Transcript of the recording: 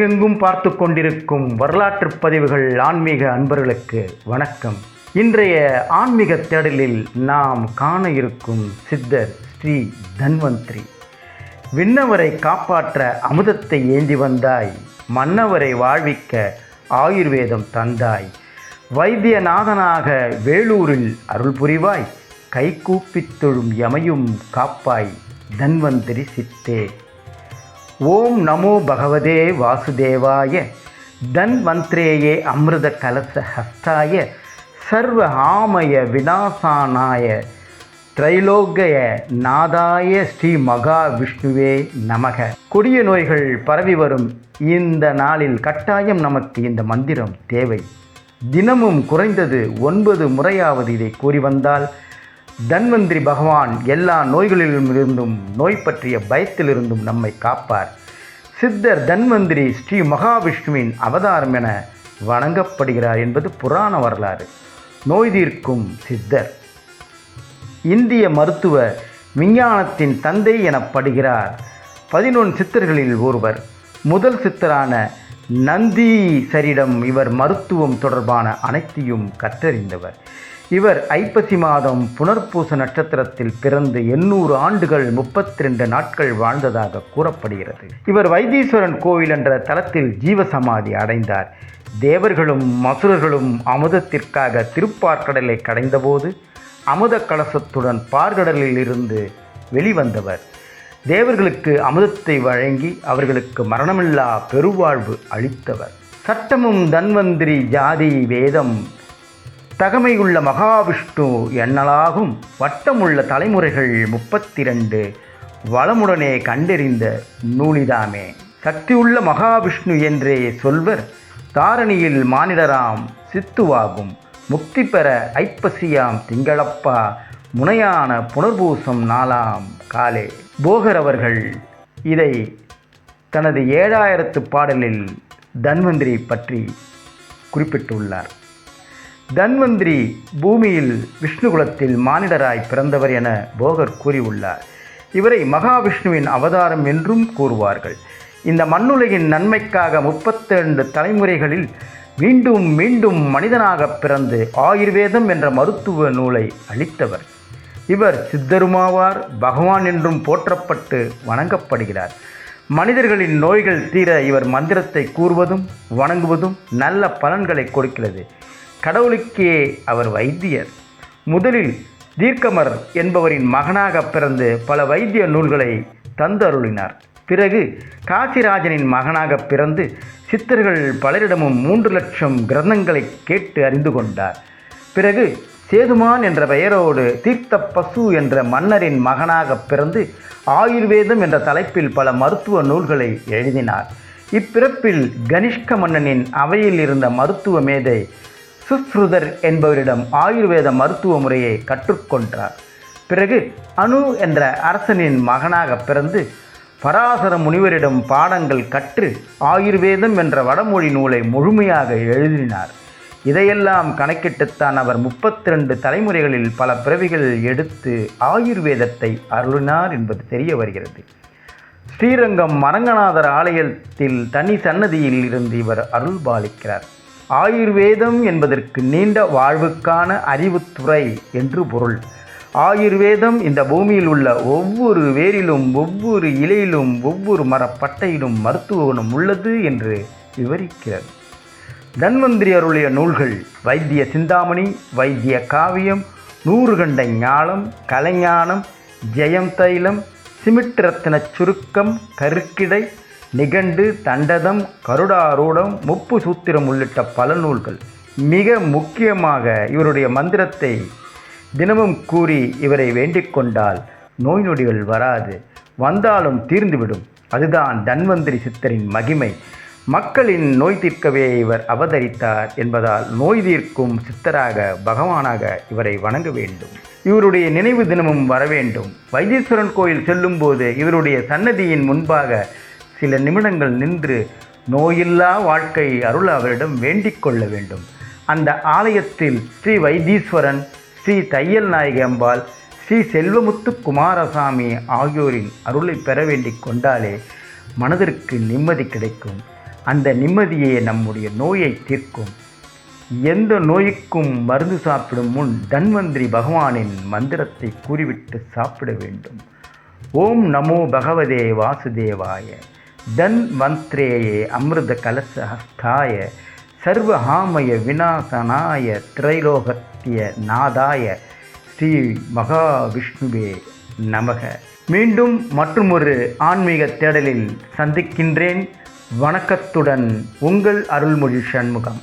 உலகெங்கும் பார்த்து கொண்டிருக்கும் வரலாற்று பதிவுகள் ஆன்மீக அன்பர்களுக்கு வணக்கம். இன்றைய ஆன்மீக தேடலில் நாம் காண இருக்கும் சித்தர் ஸ்ரீ தன்வந்திரி. விண்ணவரை காப்பாற்ற அமுதத்தை ஏந்தி வந்தாய் மன்னவரை வாழ்விக்க ஆயுர்வேதம் தந்தாய் வைத்தியநாதனாக வேலூரில் அருள் புரிவாய் கைகூப்பித் தொழும் காப்பாய் தன்வந்திரி சித்தே. ஓம் நமோ பகவதே வாசுதேவாய. தன்வந்திரேயே அமிர்த கலச ஹஸ்தாய. சர்வ ஆமய விநாசானாய. திரைலோகய நாதாய ஸ்ரீ மகா விஷ்ணுவே நமக. கொடிய நோய்கள் பரவி வரும். இந்த நாளில் கட்டாயம் நமக்கு இந்த மந்திரம் தேவை. தினமும் குறைந்தது ஒன்பது முறையாவது இதை கூறி வந்தால் தன்வந்திரி பகவான் எல்லா நோய்களிலிருந்தும் நோய் பற்றிய பயத்திலிருந்தும் நம்மை காப்பார். சித்தர் தன்வந்திரி ஸ்ரீ மகாவிஷ்ணுவின் அவதாரம் என வணங்கப்படுகிறார் என்பது புராண வரலாறு. நோய் தீர்க்கும் சித்தர். இந்திய மருத்துவ விஞ்ஞானத்தின் தந்தை எனப்படுகிறார். பதினொன்று சித்தர்களில் ஒருவர். முதல் சித்தரான நந்தீசரிடம் இவர் மருத்துவம் தொடர்பான அனைத்தையும் கற்றறிந்தவர். இவர் ஐப்பசி மாதம் புனர்பூச நட்சத்திரத்தில் பிறந்து எண்ணூறு ஆண்டுகள் முப்பத்தி ரெண்டு நாட்கள் வாழ்ந்ததாக கூறப்படுகிறது. இவர் வைத்தீஸ்வரன் கோவில் என்ற தலத்தில் ஜீவசமாதி அடைந்தார். தேவர்களும் மசுரர்களும் அமுதத்திற்காக திருப்பார்கடலை கடைந்தபோது அமுத கலசத்துடன் பார்கடலில் இருந்து வெளிவந்தவர். தேவர்களுக்கு அமுதத்தை வழங்கி அவர்களுக்கு மரணமில்லா பெருவாழ்வு அளித்தவர். சட்டமும் தன்வந்திரி ஜாதி வேதம் தகமையுள்ள மகாவிஷ்ணு எண்ணலாகும் வட்டமுள்ள தலைமுறைகள் முப்பத்தி ரெண்டு வளமுடனே கண்டறிந்த நூலிதாமே. சக்தியுள்ள மகாவிஷ்ணு என்றே சொல்வர் தாரணியில் மானிடராம் சித்துவாகும். முக்தி பெற ஐப்பசியாம் திங்களப்பா முனையான புனர்பூசம் நாளாம் காலே. போகர் அவர்கள் இதை தனது ஏழாயிரத்து பாடலில் தன்வந்திரி பற்றி குறிப்பிட்டுள்ளார். தன்வந்திரி பூமியில் விஷ்ணுகுலத்தில் மானிடராய் பிறந்தவர் என போகர் கூறியுள்ளார். இவரை மகாவிஷ்ணுவின் அவதாரம் என்றும் கூறுவார்கள். இந்த மண்ணுலகின் நன்மைக்காக முப்பத்திரண்டு தலைமுறைகளில் மீண்டும் மீண்டும் மனிதனாக பிறந்து ஆயுர்வேதம் என்ற மருத்துவ நூலை அளித்தவர். இவர் சித்தருமாவார் பகவான் என்றும் போற்றப்பட்டு வணங்கப்படுகிறார். மனிதர்களின் நோய்கள் தீர இவர் மந்திரத்தை கூறுவதும் வணங்குவதும் நல்ல பலன்களை கொடுக்கிறது. கடவுளுக்கே அவர் வைத்தியர். முதலில் தீர்க்கமர் என்பவரின் மகனாக பிறந்து பல வைத்திய நூல்களை தந்தருளினார். பிறகு காசிராஜனின் மகனாக பிறந்து சித்தர்கள் பலரிடமும் மூன்று லட்சம் கிரந்தங்களை கேட்டு அறிந்து கொண்டார். பிறகு சேதுமான் என்ற பெயரோடு தீர்த்த பசு என்ற மன்னரின் மகனாக பிறந்து ஆயுர்வேதம் என்ற தலைப்பில் பல மருத்துவ நூல்களை எழுதினார். இப்பிறப்பில் கனிஷ்க மன்னனின் அவையில் இருந்த மருத்துவ மேதை சுஸ்ருதர் என்பவரிடம் ஆயுர்வேத மருத்துவ முறையை கற்றுக்கொண்டார். பிறகு அணு என்ற அரசனின் மகனாக பிறந்து பராசர முனிவரிடம் பாடங்கள் கற்று ஆயுர்வேதம் என்ற வடமொழி நூலை முழுமையாக எழுதினார். இதையெல்லாம் கணக்கிட்டுத்தான் அவர் முப்பத்தி ரெண்டு தலைமுறைகளில் பல பிறவிகள் எடுத்து ஆயுர்வேதத்தை அருளினார் என்பது தெரிய வருகிறது. ஸ்ரீரங்கம் மரங்கநாதர் ஆலயத்தில் தனி சன்னதியில் இருந்து இவர் அருள் பாலிக்கிறார் ஆயுர்வேதம் என்பதற்கு நீண்ட வாழ்வுக்கான அறிவுத்துறை என்று பொருள். ஆயுர்வேதம் இந்த பூமியில் உள்ள ஒவ்வொரு வேரிலும் ஒவ்வொரு இலையிலும் ஒவ்வொரு மரப்பட்டையிலும் மருத்துவ குணம் உள்ளது என்று விவரிக்கிறது. தன்வந்திரி அருளிய நூல்கள் வைத்திய சிந்தாமணி வைத்திய காவியம் நூறுகண்ட ஞானம் கலைஞானம் ஜெயம் தைலம் சிமிட்ரத்தின சுருக்கம் கருக்கிடை நிகண்டு தண்டதம் கருடாரூடம் முப்பு சூத்திரம் உள்ளிட்ட பல நூல்கள். மிக முக்கியமாக இவருடைய மந்திரத்தை தினமும் கூறி இவரை வேண்டிக் கொண்டால் நோய் நொடிகள் வராது. வந்தாலும் தீர்ந்துவிடும். அதுதான் தன்வந்திரி சித்தரின் மகிமை. மக்களின் நோய் தீர்க்கவே இவர் அவதரித்தார் என்பதால் நோய் தீர்க்கும் சித்தராக பகவானாக இவரை வணங்க வேண்டும். இவருடைய நினைவு தினமும் வர வேண்டும். வைத்தீஸ்வரன் கோயில் செல்லும்போது இவருடைய சன்னதியின் முன்பாக சில நிமிடங்கள் நின்று நோயில்லா வாழ்க்கை அருள் அவரிடம் வேண்டிக் கொள்ள வேண்டும். அந்த ஆலயத்தில் ஸ்ரீ வைத்தீஸ்வரன் ஸ்ரீ தையல் நாயகி அம்பாள் ஸ்ரீ செல்வமுத்து குமாரசாமி ஆகியோரின் அருளை பெற வேண்டிக் கொண்டாலே மனதிற்கு நிம்மதி கிடைக்கும். அந்த நிம்மதியே நம்முடைய நோயை தீர்க்கும். எந்த நோய்க்கும் மருந்து சாப்பிடும் முன் தன்வந்திரி பகவானின் மந்திரத்தை கூறிவிட்டு சாப்பிட வேண்டும். ஓம் நமோ பகவதே வாசுதேவாய. தன் மந்த்ரேயே அமிர்த கலச ஹஸ்தாய சர்வஹாமய விநாசனாய திரைலோகத்திய நாதாய ஸ்ரீ மகாவிஷ்ணுவே நமக. மீண்டும் மற்றுமொரு ஆன்மீக தேடலில் சந்திக்கின்றேன். வணக்கத்துடன் உங்கள் அருள்மொழி சண்முகம்.